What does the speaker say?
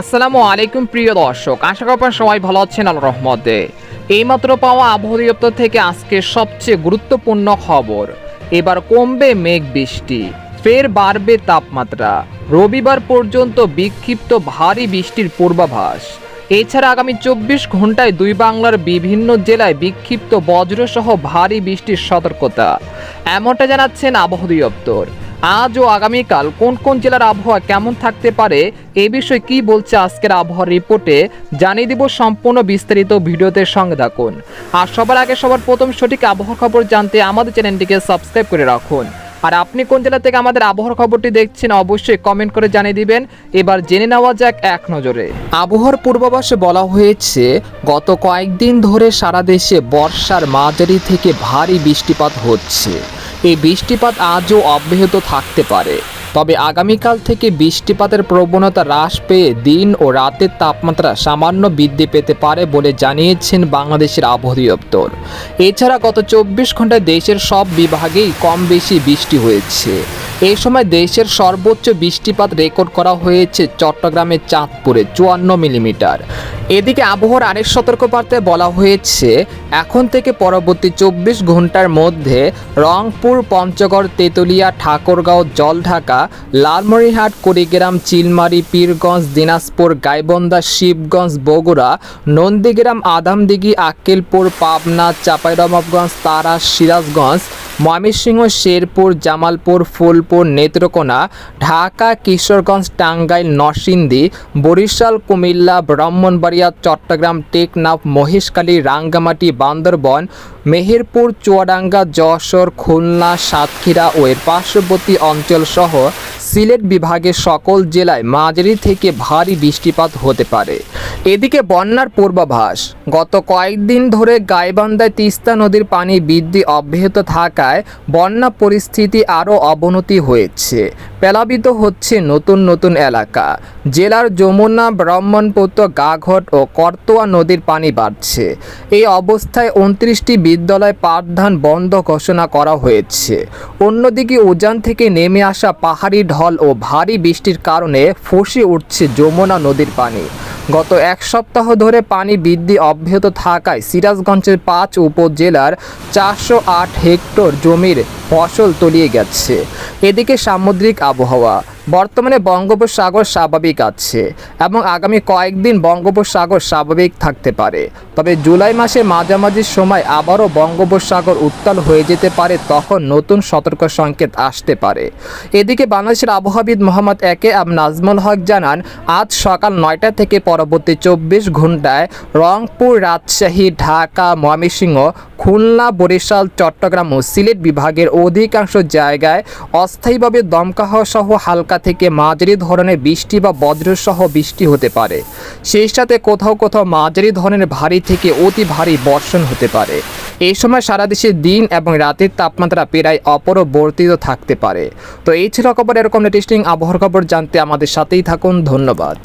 আসসালামু আলাইকুম, প্রিয় দর্শক। আশা করি সবাই ভালো আছেন আল রহমতে। এইমাত্র পাওয়া আবহাওয়া দপ্তর থেকে আজকে সবচেয়ে গুরুত্বপূর্ণ খবর। এবার কমবে মেঘ বৃষ্টি, ফের বাড়বে তাপমাত্রা। রবিবার পর্যন্ত বিক্ষিপ্ত ভারী বৃষ্টির পূর্বাভাস। এছাড়া আগামী চব্বিশ ঘন্টায় দুই বাংলার বিভিন্ন জেলায় বিক্ষিপ্ত বজ্রসহ ভারী বৃষ্টির সতর্কতা। এমনটা জানাচ্ছেন আবহাওয়া দপ্তর আজ ও আগামীকাল কোন কোন জেলার আবহাওয়া কেমন থাকতে পারে, এ বিষয়ে কি বলছে আজকের আবহাওয়ার রিপোর্টে, জানিয়ে দিব সম্পূর্ণ বিস্তারিত ভিডিওতে সঙ্গে থাকুন। আর সবার আগে সবার প্রথম সঠিক আবহাওয়া খবর জানতে আমাদের চ্যানেলটিকে সাবস্ক্রাইব করে রাখুন। আর আপনি কোন জেলা থেকে আমাদের আবহাওয়ার খবরটি দেখছেন, অবশ্যই কমেন্ট করে জানিয়ে দিবেন। এবার জেনে নেওয়া যাক এক নজরে। আবহাওয়ার পূর্বাভাসে বলা হয়েছে, গত কয়েকদিন ধরে সারা দেশে বর্ষার মাঝারি থেকে ভারী বৃষ্টিপাত হচ্ছে। এই বৃষ্টিপাত আজও অব্যাহত থাকতে পারে। তবে আগামীকাল থেকে বৃষ্টিপাতের প্রবণতা হ্রাস পেয়ে দিন ও রাতের তাপমাত্রা সামান্য বৃদ্ধি পেতে পারে বলে জানিয়েছেন বাংলাদেশের আবহাওয়া দপ্তর। এছাড়া গত চব্বিশ ঘন্টায় দেশের সব বিভাগেই কম বেশি বৃষ্টি হয়েছে। এই সময় দেশের সর্বোচ্চ বৃষ্টিপাত রেকর্ড করা হয়েছে চট্টগ্রামের চাঁদপুরে, চুয়ান্ন মিলিমিটার। এদিকে আবহাওয়ার আরেক সতর্কবার্তায় বলা হয়েছে, এখন থেকে পরবর্তী চব্বিশ ঘণ্টার মধ্যে রংপুর, পঞ্চগড়, তেতুলিয়া, ঠাকুরগাঁও, জলঢাকা, লালমনিরহাট, কুড়িগ্রাম, চিলমারি, পীরগঞ্জ, দিনাজপুর গাইবন্দা শিবগঞ্জ, বগুড়া, নন্দীগ্রাম, আদামদিঘি, আক্কেলপুর, পাবনা, চাঁপাইনবাবগঞ্জ তারা সিরাজগঞ্জ ময়মনসিংহ, শেরপুর, জামালপুর, ফুলপুর, নেত্রকোনা, ঢাকা, কিশোরগঞ্জ, টাঙ্গাইল, নরসিংদী, বরিশাল, কুমিল্লা, ব্রাহ্মণবাড়িয়া, চট্টগ্রাম, টেকনাফ, মহেশখালী, রাঙ্গামাটি, বান্দরবন, মেহেরপুর, চুয়াডাঙ্গা, যশোর, খুলনা, সাতক্ষীরা ও এর পার্শ্ববর্তী অঞ্চলসহ সিলেট বিভাগের সকল জেলায় মাঝারি থেকে ভারী বৃষ্টিপাত হতে পারে। এদিকে বন্যার পূর্বাভাস, গত কয়েকদিন ধরে গাইবান্ধায় তিস্তা নদীর পানি বৃদ্ধি অব্যাহত থাকায় বন্যা পরিস্থিতি আরও অবনতি হয়েছে। প্লাবিত হচ্ছে নতুন নতুন এলাকা। জেলার যমুনা, ব্রাহ্মণপুত্র, গাঘট ও করতোয়া নদীর পানি বাড়ছে। এই অবস্থায় উনত্রিশটি বিদ্যালয় পাঠদান বন্ধ ঘোষণা করা হয়েছে। অন্যদিকে উজান থেকে নেমে আসা পাহাড়ি ঢল ও ভারী বৃষ্টির কারণে ফসে উঠছে যমুনা নদীর পানি। গত এক সপ্তাহ ধরে পানি বৃদ্ধি অব্যাহত থাকায় সিরাজগঞ্জের পাঁচ উপজেলার চারশো আট হেক্টর জমির ফসল তলিয়ে গেছে। এদিকে সামুদ্রিক আবহাওয়া। বর্তমানে বঙ্গোপসাগর স্বাভাবিক আছে এবং আগামী কয়েকদিন বঙ্গোপসাগর স্বাভাবিক থাকতে পারে। তবে জুলাই মাসে মাঝামাঝি সময় আবারও বঙ্গোপসাগর উত্তাল হয়ে যেতে পারে তখন নতুন সতর্ক সংকেত আসতে পারে। এদিকে বাংলাদেশের আবহাওয়াবিদ মোহাম্মদ একে আব নাজমুল হক জানান, আজ সকাল নয়টা থেকে পরবর্তী চব্বিশ ঘন্টায় রংপুর, রাজশাহী, ঢাকা, ময়মনসিংহ খুলনা, বরিশাল, চট্টগ্রাম ও সিলেট বিভাগের অধিকাংশ জায়গায় অস্থায়ীভাবে দমকা হওয়া সহ হালকা থেকে মাঝারি ধরনের বৃষ্টি বা বজ্রসহ বৃষ্টি হতে পারে। সেই সাথে কোথাও কোথাও মাঝারি ধরনের ভারী থেকে অতি ভারী বর্ষণ হতে পারে। এই সময় সারা দেশে দিন এবং রাতের তাপমাত্রা প্রায় অপরবর্তিত থাকতে পারে। তো এই ছিল খবর এরকম লেটেস্টিং আবহাওয়ার খবর। জানতে আমাদের সাথেই থাকুন। ধন্যবাদ।